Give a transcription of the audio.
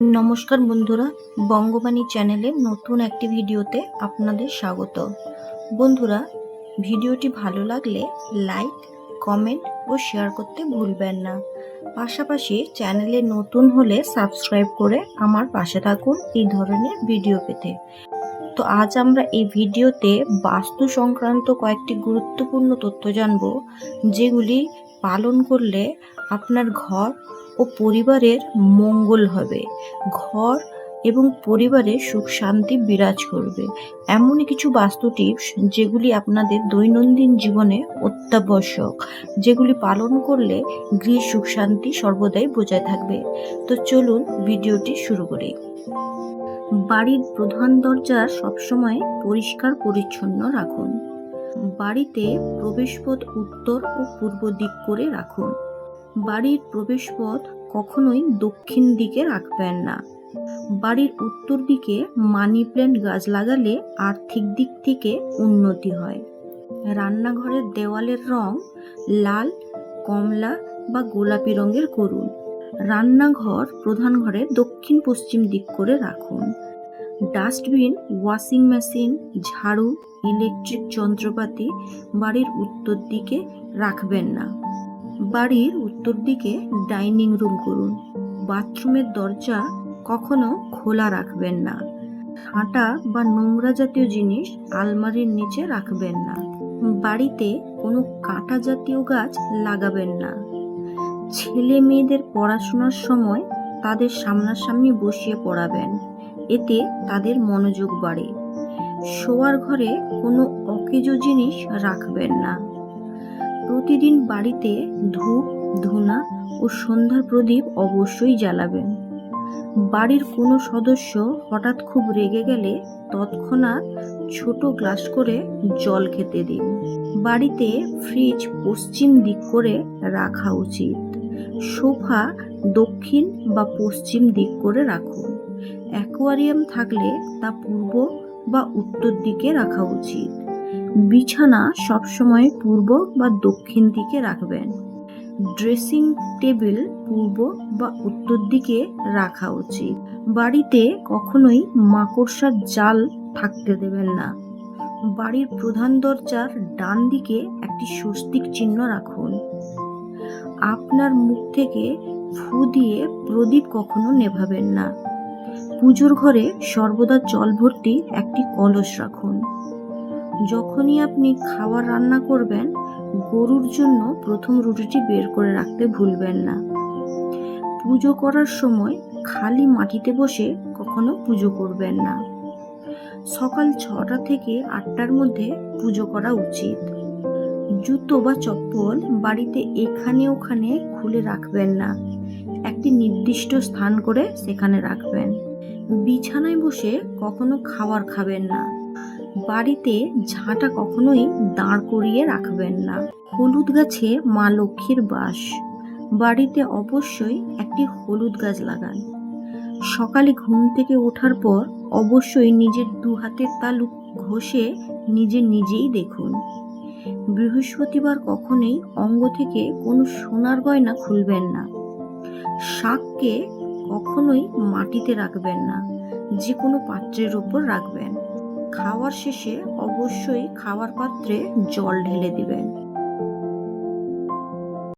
নমস্কার বন্ধুরা, বঙ্গবাণী চ্যানেলে নতুন একটি ভিডিওতে আপনাদের স্বাগত। বন্ধুরা, ভিডিওটি ভালো লাগলে লাইক, কমেন্ট ও শেয়ার করতে ভুলবেন না। পাশাপাশি চ্যানেলে নতুন হলে সাবস্ক্রাইব করে আমার পাশে থাকুন এই ধরনের ভিডিও পেতে। তো আজ আমরা এই ভিডিওতে বাস্তু সংক্রান্ত কয়েকটি গুরুত্বপূর্ণ তথ্য জানব, যেগুলি পালন করলে আপনার ঘর ও পরিবারের মঙ্গল হবে। ঘর এবং পরিবারে সুখ শান্তি বিরাজ করবে। এমনই কিছু বাস্তু টিপস যেগুলি আপনাদের দৈনন্দিন জীবনে অত্যাবশ্যক, যেগুলি পালন করলে গৃহ সুখ শান্তি সর্বদাই বজায় থাকবে। তো চলুন ভিডিওটি শুরু করি। বাড়ির প্রধান দরজা সবসময় পরিষ্কার পরিচ্ছন্ন রাখুন। বাড়িতে প্রবেশপথ উত্তর ও পূর্ব দিক করে রাখুন। বাড়ির প্রবেশপথ কখনোই দক্ষিণ দিকে রাখবেন না। বাড়ির উত্তর দিকে মানি প্ল্যান্ট গাছ লাগালে আর্থিক দিক থেকে উন্নতি হয়। রান্নাঘরের দেওয়ালের রং লাল, কমলা বা গোলাপি রঙের করুন। রান্নাঘর প্রধান ঘরে দক্ষিণ পশ্চিম দিক করে রাখুন। ডাস্টবিন, ওয়াশিং মেশিন, ঝাড়ু, ইলেকট্রিক যন্ত্রপাতি বাড়ির উত্তর দিকে রাখবেন না। বাড়ির উত্তর দিকে ডাইনিং রুম করুন। বাথরুমের দরজা কখনো খোলা রাখবেন না। হাঁটা বা নোংরা জাতীয় জিনিস আলমারির নিচে রাখবেন না। বাড়িতে কোনো কাঁটা জাতীয় গাছ লাগাবেন না। ছেলে মেয়েদের পড়াশোনার সময় তাদের সামনাসামনি বসিয়ে পড়াবেন। এতে তাদের মনোযোগ বাড়ে। শোয়ার ঘরে কোনো অকেজো জিনিস রাখবেন না। প্রতিদিন বাড়িতে ধূপ ধুনা ও সন্ধ্যার প্রদীপ অবশ্যই জ্বালাবেন বাড়ির কোনো সদস্য হঠাৎ খুব রেগে গেলে তৎক্ষণাৎ ছোট গ্লাস করে জল খেতে দিন। বাড়িতে ফ্রিজ পশ্চিম দিক করে রাখা উচিত। সোফা দক্ষিণ বা পশ্চিম দিক করে রাখুন। অ্যাকোয়ারিয়াম থাকলে তা পূর্ব বা উত্তর দিকে রাখা উচিত। বিছানা সবসময় পূর্ব বা দক্ষিণ দিকে রাখবেন। ড্রেসিং টেবিল পূর্ব বা উত্তর দিকে রাখা উচিত। বাড়িতে কখনোই মাকড়সার জাল থাকতে দেবেন না। বাড়ির প্রধান দরজার ডান দিকে একটি স্বস্তিক চিহ্ন রাখুন। আপনার মুখ থেকে ফু দিয়ে প্রদীপ কখনো নেভাবেন না। পুজোর ঘরে সর্বদা জল ভর্তি একটি কলস রাখুন। যখনই আপনি খাবার রান্না করবেন গরুর জন্য প্রথম রুটিটি বের করে রাখতে ভুলবেন না। পুজো করার সময় খালি মাটিতে বসে কখনো পুজো করবেন না। সকাল ছটা থেকে আটটার মধ্যে পুজো করা উচিত। জুতো বা চপ্পল বাড়িতে এখানে ওখানে খুলে রাখবেন না। একটি নির্দিষ্ট স্থান করে সেখানে রাখবেন। বিছানায় বসে কখনো খাবার খাবেন না। বাড়িতে ঝাঁটা কখনোই দাঁড় করিয়ে রাখবেন না। হলুদ গাছে মা লক্ষ্মীর বাস। বাড়িতে অবশ্যই একটি হলুদ গাছ লাগান। সকালে ঘুম থেকে ওঠার পর অবশ্যই নিজের দু হাতের তালু ঘষে নিজে নিজেই দেখুন। বৃহস্পতিবার কখনোই অঙ্গ থেকে কোনো সোনার গয়না খুলবেন না। শাককে কখনোই মাটিতে রাখবেন না। যে কোনো পাত্রের ওপর রাখবেন। খাওয়ার শেষে অবশ্যই খাওয়ার পাত্রে জল ঢেলে দিবেন